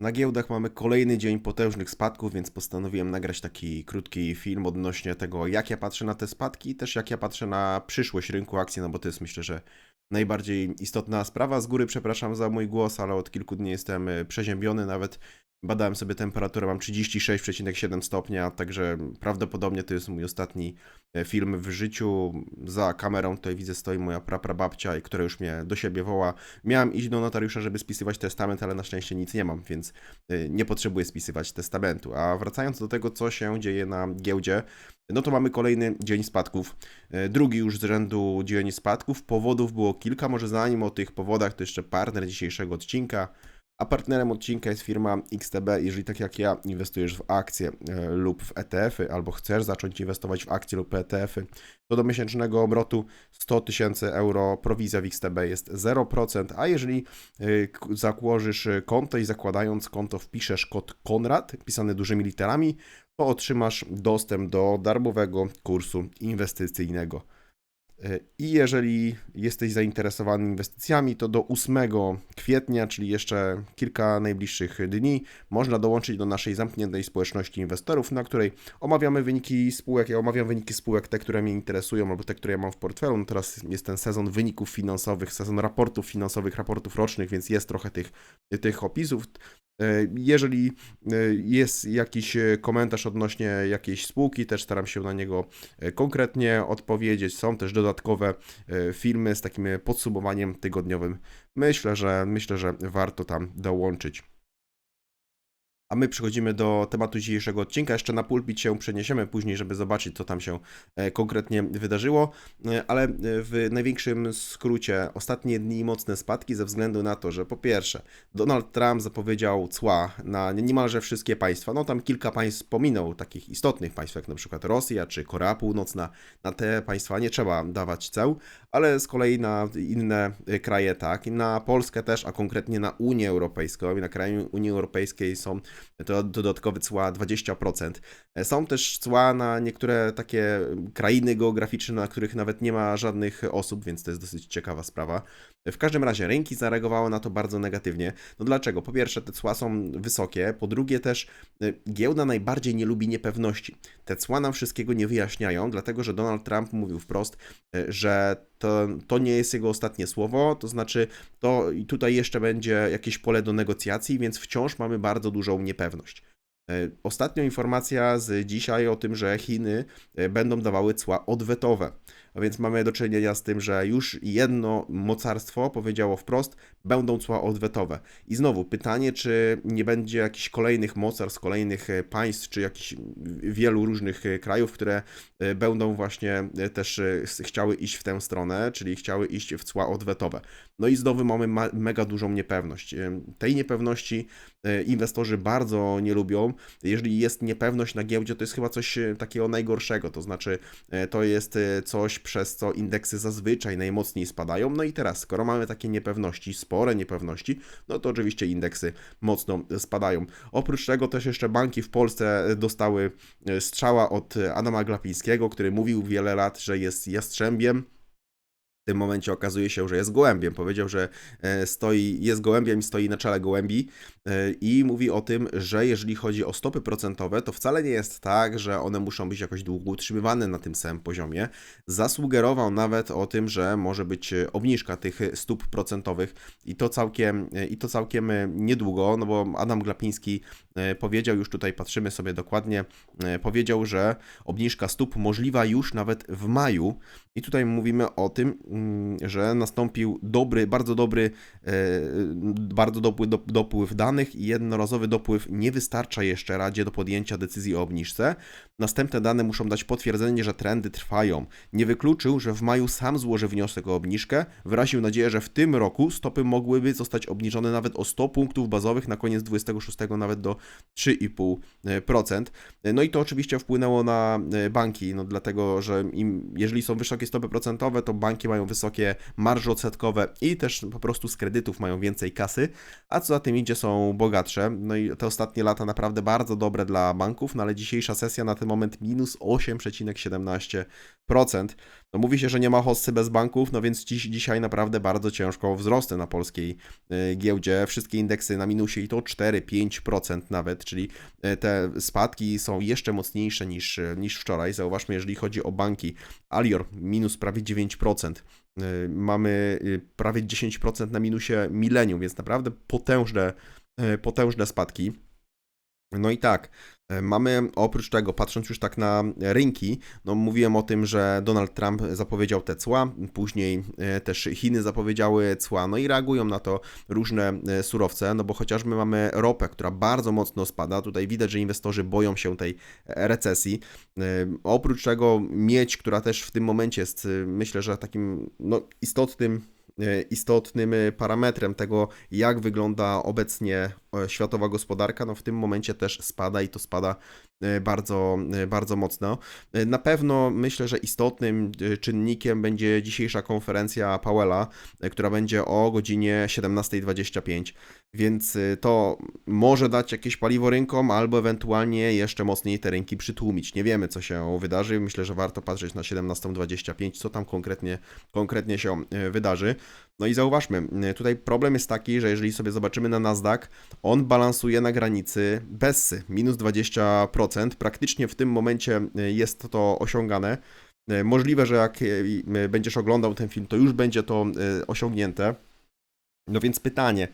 Na giełdach mamy kolejny dzień potężnych spadków, więc postanowiłem nagrać taki krótki film odnośnie tego, jak ja patrzę na te spadki i też jak ja patrzę na przyszłość rynku akcji, no bo to jest myślę, że najbardziej istotna sprawa. Z góry przepraszam za mój głos, ale od kilku dni jestem y, przeziębiony, nawet badałem sobie temperaturę, mam 36,7 stopnia, także prawdopodobnie to jest mój ostatni e, film w życiu. Za kamerą tutaj widzę stoi moja praprababcia, która już mnie do siebie woła. Miałem iść do notariusza, żeby spisywać testament, ale na szczęście nic nie mam, więc y, nie potrzebuję spisywać testamentu. A wracając do tego, co się dzieje na giełdzie, no to mamy kolejny dzień spadków. E, Drugi już z rzędu dzień spadków. Powodów było kilka, może zanim o tych powodach, to jeszcze partner dzisiejszego odcinka. A partnerem odcinka jest firma XTB. Jeżeli tak jak ja inwestujesz w akcje e, lub w ETF-y, albo chcesz zacząć inwestować w akcje lub ETF-y, to do miesięcznego obrotu 100 tysięcy euro prowizja w XTB jest 0%, a jeżeli k- założysz y, konto i zakładając konto wpiszesz kod KONRAD, pisany dużymi literami, to otrzymasz dostęp do darmowego kursu inwestycyjnego. Y, I jeżeli jesteś zainteresowany inwestycjami, to do 8 kwietnia, czyli jeszcze kilka najbliższych dni, można dołączyć do naszej zamkniętej społeczności inwestorów, na której omawiamy wyniki spółek. Ja omawiam wyniki spółek, te, które mnie interesują, albo te, które ja mam w portfelu. No teraz jest ten sezon wyników finansowych, sezon raportów finansowych, raportów rocznych, więc jest trochę tych, tych opisów. E, Jeżeli e, jest jakiś e, komentarz odnośnie jakiejś spółki, też staram się na niego konkretnie odpowiedzieć. Są też dodatkowe filmy z takim podsumowaniem tygodniowym. Myślę, że myślę, że warto tam dołączyć. A my przechodzimy do tematu dzisiejszego odcinka. Jeszcze na pulpit się przeniesiemy później, żeby zobaczyć, co tam się e, konkretnie wydarzyło. E, Ale e, w największym skrócie, ostatnie dni mocne spadki ze względu na to, że po pierwsze, Donald Trump zapowiedział cła na niemalże wszystkie państwa. No tam kilka państw pominął, takich istotnych państw, jak na przykład Rosja czy Korea Północna. Na te państwa nie trzeba dawać ceł, ale z kolei na inne kraje tak. Na Polskę też, a konkretnie na Unię Europejską. I na kraje Unii Europejskiej są to dodatkowe cła 20%. E, Są też cła na niektóre takie krainy geograficzne, na których nawet nie ma żadnych osób, więc to jest dosyć ciekawa sprawa. W każdym razie rynki zareagowały na to bardzo negatywnie. No dlaczego? Po pierwsze, te cła są wysokie, po drugie też y, giełda najbardziej nie lubi niepewności. Te cła nam wszystkiego nie wyjaśniają, dlatego że Donald Trump mówił wprost, y, że to, to nie jest jego ostatnie słowo, to znaczy to i tutaj jeszcze będzie jakieś pole do negocjacji, więc wciąż mamy bardzo dużą niepewność. E, Ostatnia informacja z dzisiaj o tym, że Chiny będą dawały cła odwetowe. A więc mamy do czynienia z tym, że już jedno mocarstwo powiedziało wprost, będą cła odwetowe. I znowu pytanie, czy nie będzie jakichś kolejnych mocarstw, kolejnych e, państw, czy jakichś wielu różnych e, krajów, które e, będą właśnie też chciały iść w tę stronę, czyli chciały iść w cła odwetowe. No i znowu mamy ma- mega dużą niepewność. Tej niepewności inwestorzy bardzo nie lubią. Jeżeli jest niepewność na giełdzie, to jest chyba coś e, takiego najgorszego, to znaczy e, to jest e, coś, przez co indeksy zazwyczaj najmocniej spadają. No i teraz, skoro mamy takie niepewności, spore niepewności, no to oczywiście indeksy mocno spadają. Oprócz tego też jeszcze banki w Polsce e, dostały e, strzała od e, Adama Glapińskiego, który mówił wiele lat, że jest jastrzębiem. Tym momencie okazuje się, że jest gołębiem. Powiedział, że e, stoi, jest gołębiem i stoi na czele gołębi e, i mówi o tym, że jeżeli chodzi o stopy procentowe, to wcale nie jest tak, że one muszą być jakoś długo utrzymywane na tym samym poziomie. Zasugerował nawet o tym, że może być e, obniżka tych stóp procentowych i to całkiem, i to całkiem niedługo, no bo Adam Glapiński powiedział, już tutaj patrzymy sobie dokładnie, powiedział, że obniżka stóp możliwa już nawet w maju. I tutaj mówimy o tym, że nastąpił dobry, bardzo dobry, e, bardzo dopływ, dop- dopływ danych i jednorazowy dopływ nie wystarcza jeszcze Radzie do podjęcia decyzji o obniżce. Następne dane muszą dać potwierdzenie, że trendy trwają. Nie wykluczył, że w maju sam złoży wniosek o obniżkę. Wyraził nadzieję, że w tym roku stopy mogłyby zostać obniżone nawet o 100 punktów bazowych, na koniec 26 nawet do 3,5%. No i to oczywiście wpłynęło na e, banki, no dlatego, że im, jeżeli są wysokie stopy procentowe, to banki mają wysokie marże odsetkowe i też po prostu z kredytów mają więcej kasy, a co za tym idzie są bogatsze. No i te ostatnie lata naprawdę bardzo dobre dla banków, no ale dzisiejsza sesja na ten moment minus 8,17%. No mówi się, że nie ma hossy bez banków, no więc dziś, dzisiaj naprawdę bardzo ciężko wzrosty na polskiej y, giełdzie. Wszystkie indeksy na minusie i to 4-5% nawet, czyli y, te spadki są jeszcze mocniejsze niż, niż wczoraj. Zauważmy, jeżeli chodzi o banki, Alior minus prawie 9%. Y, Mamy y, prawie 10% na minusie Millennium, więc naprawdę potężne, y, potężne spadki. No i tak, e, mamy oprócz tego, patrząc już tak na rynki, no mówiłem o tym, że Donald Trump zapowiedział te cła, później e, też Chiny zapowiedziały cła, no i reagują na to różne e, surowce, no bo chociażby mamy ropę, która bardzo mocno spada, tutaj widać, że inwestorzy boją się tej recesji. Oprócz tego miedź, która też w tym momencie jest, myślę, że takim no, istotnym istotnym parametrem tego, jak wygląda obecnie światowa gospodarka, no w tym momencie też spada i to spada bardzo, bardzo mocno. Na pewno myślę, że istotnym czynnikiem będzie dzisiejsza konferencja Powella, która będzie o godzinie 17.25, więc to może dać jakieś paliwo rynkom, albo ewentualnie jeszcze mocniej te rynki przytłumić. Nie wiemy, co się wydarzy. Myślę, że warto patrzeć na 17.25, co tam konkretnie, konkretnie się wydarzy. No i zauważmy, tutaj problem jest taki, że jeżeli sobie zobaczymy na Nasdaq, on balansuje na granicy Bessy, minus 20%. Praktycznie w tym momencie jest to osiągane. Możliwe, że jak będziesz oglądał ten film, to już będzie to osiągnięte. No więc pytanie, E,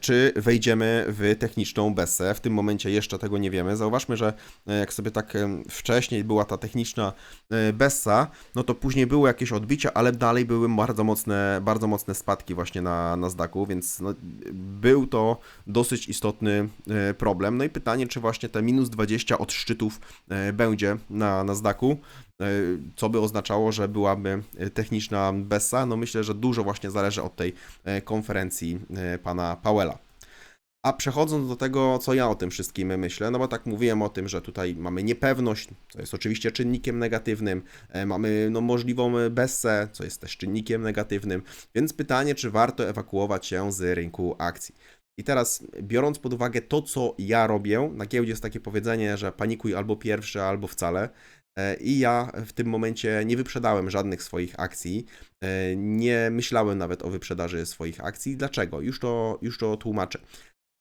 czy wejdziemy w techniczną Bessę. W tym momencie jeszcze tego nie wiemy. Zauważmy, że e, jak sobie tak e, wcześniej była ta techniczna Bessa, no to później były jakieś odbicia, ale dalej były bardzo mocne, bardzo mocne spadki właśnie na Nasdaqu, więc no, był to dosyć istotny problem. No i pytanie, czy właśnie te minus 20 od szczytów będzie na Nasdaqu. E, co by oznaczało, że byłaby techniczna Bessa. No myślę, że dużo właśnie zależy od tej e, konferencji e, pana Powella. A przechodząc do tego, co ja o tym wszystkim myślę, no bo tak mówiłem o tym, że tutaj mamy niepewność, co jest oczywiście czynnikiem negatywnym, mamy no, możliwą bessę, co jest też czynnikiem negatywnym, więc pytanie, czy warto ewakuować się z rynku akcji. I teraz, biorąc pod uwagę to, co ja robię, na giełdzie jest takie powiedzenie, że panikuj albo pierwszy, albo wcale. E, I ja w tym momencie nie wyprzedałem żadnych swoich akcji, e, nie myślałem nawet o wyprzedaży swoich akcji. Dlaczego? Już to, już to tłumaczę.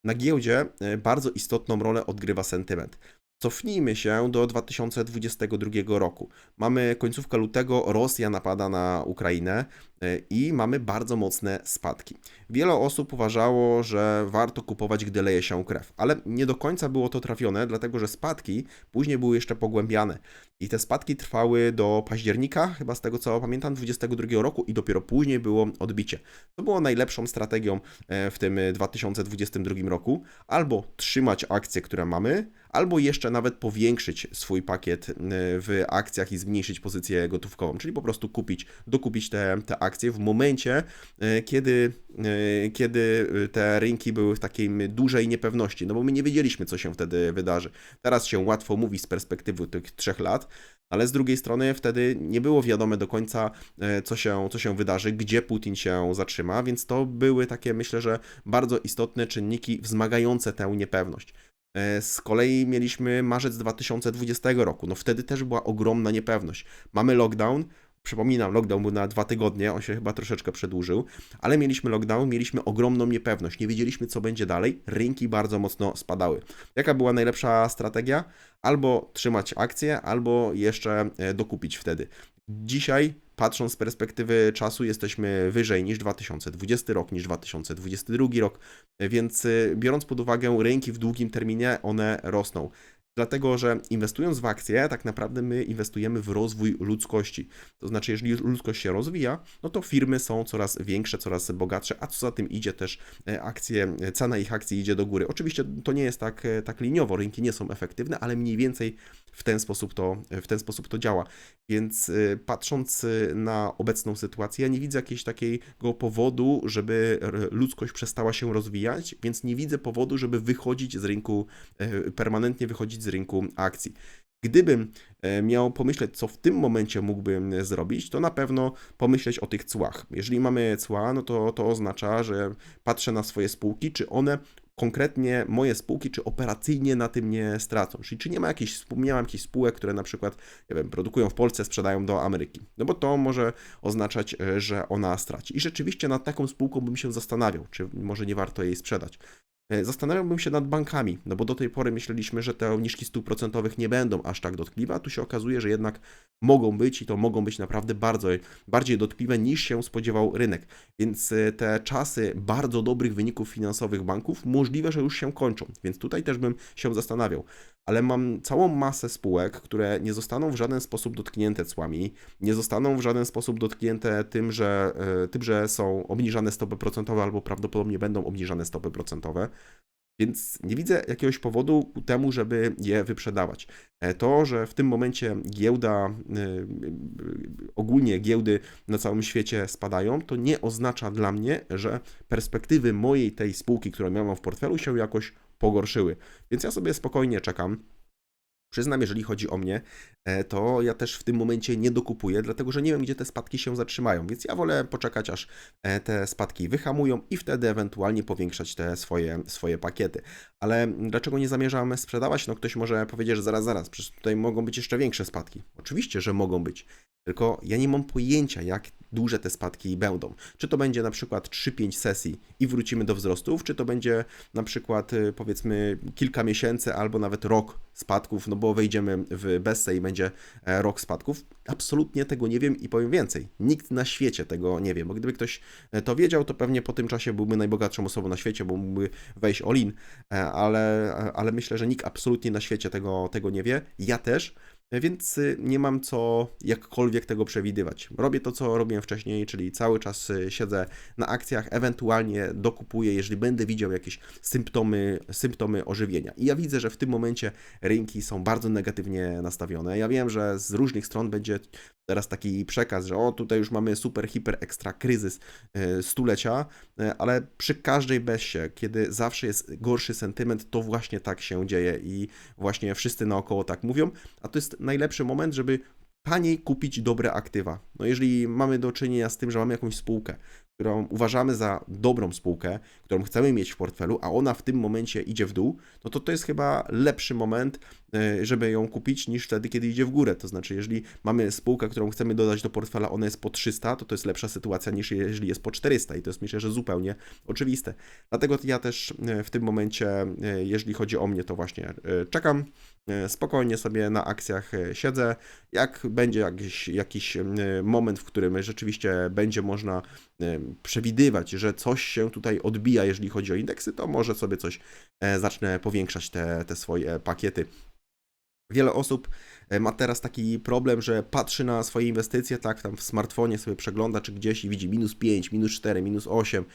Na giełdzie e, bardzo istotną rolę odgrywa sentyment. Cofnijmy się do 2022 roku. Mamy końcówkę lutego, Rosja napada na Ukrainę i mamy bardzo mocne spadki. Wiele osób uważało, że warto kupować, gdy leje się krew, ale nie do końca było to trafione, dlatego że spadki później były jeszcze pogłębiane. I te spadki trwały do października, chyba z tego co pamiętam, 2022 roku i dopiero później było odbicie. To było najlepszą strategią e, w tym 2022 roku. Albo trzymać akcje, które mamy, albo jeszcze nawet powiększyć swój pakiet e, w akcjach i zmniejszyć pozycję gotówkową, czyli po prostu kupić, dokupić te, te akcje w momencie, e, kiedy, kiedy te rynki były w takiej dużej niepewności, no bo my nie wiedzieliśmy, co się wtedy wydarzy. Teraz się łatwo mówi z perspektywy tych trzech lat, ale z drugiej strony wtedy nie było wiadome do końca, e, co się, co się wydarzy, gdzie Putin się zatrzyma, więc to były takie, myślę, że bardzo istotne czynniki wzmagające tę niepewność. E, z kolei mieliśmy marzec 2020 roku. No wtedy też była ogromna niepewność. Mamy lockdown, Przypominam, lockdown był na dwa tygodnie, on się chyba troszeczkę przedłużył, ale mieliśmy lockdown, mieliśmy ogromną niepewność, nie wiedzieliśmy co będzie dalej, rynki bardzo mocno spadały. Jaka była najlepsza strategia? Albo trzymać akcje, albo jeszcze e, dokupić wtedy. Dzisiaj, patrząc z perspektywy czasu, jesteśmy wyżej niż 2020 rok, niż 2022 rok, więc e, biorąc pod uwagę rynki w długim terminie, one rosną. Dlatego, że inwestując w akcje, tak naprawdę my inwestujemy w rozwój ludzkości. To znaczy, jeżeli ludzkość się rozwija, no to firmy są coraz większe, coraz bogatsze, a co za tym idzie też e, akcje, cena ich akcji idzie do góry. Oczywiście to nie jest tak, e, tak liniowo, rynki nie są efektywne, ale mniej więcej w ten sposób to, w ten sposób to działa. Więc e, patrząc na obecną sytuację, ja nie widzę jakiegoś takiego powodu, żeby ludzkość przestała się rozwijać, więc nie widzę powodu, żeby wychodzić z rynku, permanentnie wychodzić z rynku akcji. gdybym e, miał pomyśleć, co w tym momencie mógłbym e, zrobić, to na pewno pomyśleć o tych cłach. Jeżeli mamy cła, no to to oznacza, że patrzę na swoje spółki, czy one konkretnie moje spółki, czy operacyjnie na tym nie stracą. Czyli czy nie ma jakichś, nie mam jakichś spółek, które na przykład, nie wiem, produkują w Polsce, sprzedają do Ameryki. No bo to może oznaczać, e, że ona straci. I rzeczywiście nad taką spółką bym się zastanawiał, czy może nie warto jej sprzedać. E, Zastanawiałbym się nad bankami, no bo do tej pory myśleliśmy, że te obniżki stóp procentowych nie będą aż tak dotkliwe, a tu się okazuje, że jednak mogą być i to mogą być naprawdę bardzo, bardziej dotkliwe niż się spodziewał rynek. Więc e, te czasy bardzo dobrych wyników finansowych banków możliwe, że już się kończą. Więc tutaj też bym się zastanawiał. Ale mam całą masę spółek, które nie zostaną w żaden sposób dotknięte cłami, nie zostaną w żaden sposób dotknięte tym, że, e, tym, że są obniżane stopy procentowe albo prawdopodobnie będą obniżane stopy procentowe. Więc nie widzę jakiegoś powodu ku temu, żeby je wyprzedawać. E, To, że w tym momencie giełda, y, ogólnie giełdy na całym świecie spadają, to nie oznacza dla mnie, że perspektywy mojej tej spółki, którą miałem w portfelu, się jakoś pogorszyły. Więc ja sobie spokojnie czekam. Przyznam, jeżeli chodzi o mnie, e, to ja też w tym momencie nie dokupuję, dlatego że nie wiem, gdzie te spadki się zatrzymają, więc ja wolę poczekać, aż e, te spadki wyhamują i wtedy ewentualnie powiększać te swoje, swoje pakiety. Ale dlaczego nie zamierzam sprzedawać? No ktoś może powiedzieć, że zaraz, zaraz, przecież tutaj mogą być jeszcze większe spadki. Oczywiście, że mogą być. Tylko ja nie mam pojęcia, jak duże te spadki będą. Czy to będzie na przykład 3-5 sesji i wrócimy do wzrostów, czy to będzie na przykład y, powiedzmy kilka miesięcy albo nawet rok spadków, no bo wejdziemy w Bessę i będzie e, rok spadków. Absolutnie tego nie wiem i powiem więcej. Nikt na świecie tego nie wie, bo gdyby ktoś e, to wiedział, to pewnie po tym czasie byłby najbogatszą osobą na świecie, bo mógłby wejść all-in, E, ale, ale myślę, że nikt absolutnie na świecie tego, tego nie wie. Ja też. Więc y, nie mam co jakkolwiek tego przewidywać. Robię to, co robiłem wcześniej, czyli cały czas y, siedzę na akcjach, ewentualnie dokupuję, jeżeli będę widział jakieś symptomy, symptomy ożywienia. I ja widzę, że w tym momencie rynki są bardzo negatywnie nastawione. Ja wiem, że z różnych stron będzie teraz taki przekaz, że o tutaj już mamy super, hiper, ekstra kryzys y, stulecia, y, ale przy każdej besie, kiedy zawsze jest gorszy sentyment, to właśnie tak się dzieje i właśnie wszyscy naokoło tak mówią, a to jest najlepszy moment, żeby taniej kupić dobre aktywa. No jeżeli mamy do czynienia z tym, że mamy jakąś spółkę, którą uważamy za dobrą spółkę, którą chcemy mieć w portfelu, a ona w tym momencie idzie w dół, no to to jest chyba lepszy moment, e, żeby ją kupić niż wtedy, kiedy idzie w górę. To znaczy, jeżeli mamy spółkę, którą chcemy dodać do portfela, ona jest po 300, to to jest lepsza sytuacja niż jeżeli jest po 400 i to jest myślę, że zupełnie oczywiste. Dlatego ja też e, w tym momencie, e, jeżeli chodzi o mnie, to właśnie e, czekam, e, spokojnie sobie na akcjach e, siedzę. Jak będzie jakiś, jakiś e, moment, w którym rzeczywiście będzie można e, przewidywać, że coś się tutaj odbija, jeżeli chodzi o indeksy, to może sobie coś e, zacznę powiększać te, te swoje pakiety. Wiele osób e, ma teraz taki problem, że patrzy na swoje inwestycje, tak, tam w smartfonie sobie przegląda czy gdzieś i widzi minus 5, minus 4, minus 8.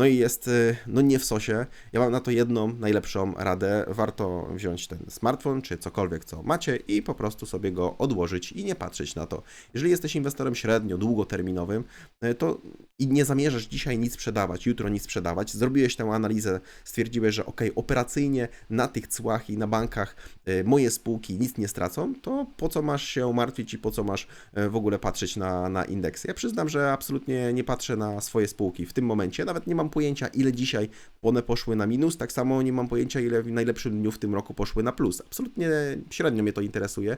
No i jest, y, no nie w sosie. Ja mam na to jedną najlepszą radę. Warto wziąć ten smartfon, czy cokolwiek, co macie i po prostu sobie go odłożyć i nie patrzeć na to. Jeżeli jesteś inwestorem średnio, długoterminowym, y, to i nie zamierzasz dzisiaj nic sprzedawać, jutro nic sprzedawać, zrobiłeś tę analizę, stwierdziłeś, że ok, operacyjnie na tych cłach i na bankach y, moje spółki nic nie stracą, to po co masz się martwić i po co masz w ogóle patrzeć na, na indeksy? Ja przyznam, że absolutnie nie patrzę na swoje spółki w tym momencie, nawet nie mam pojęcia, ile dzisiaj one poszły na minus, tak samo nie mam pojęcia, ile w najlepszym dniu w tym roku poszły na plus. Absolutnie średnio mnie to interesuje.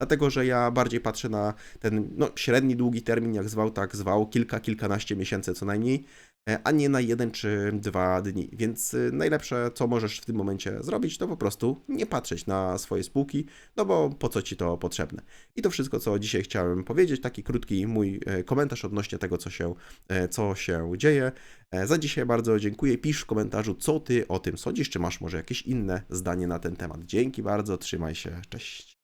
Dlatego, że ja bardziej patrzę na ten no, średni, długi termin, jak zwał, tak zwał, kilka, kilkanaście miesięcy co najmniej, a nie na jeden czy dwa dni. Więc y, najlepsze, co możesz w tym momencie zrobić, to po prostu nie patrzeć na swoje spółki, no bo po co ci to potrzebne. I to wszystko, co dzisiaj chciałem powiedzieć, taki krótki mój e, komentarz odnośnie tego, co się, e, co się dzieje. E, Za dzisiaj bardzo dziękuję. Pisz w komentarzu, co ty o tym sądzisz, czy masz może jakieś inne zdanie na ten temat. Dzięki bardzo, trzymaj się, cześć.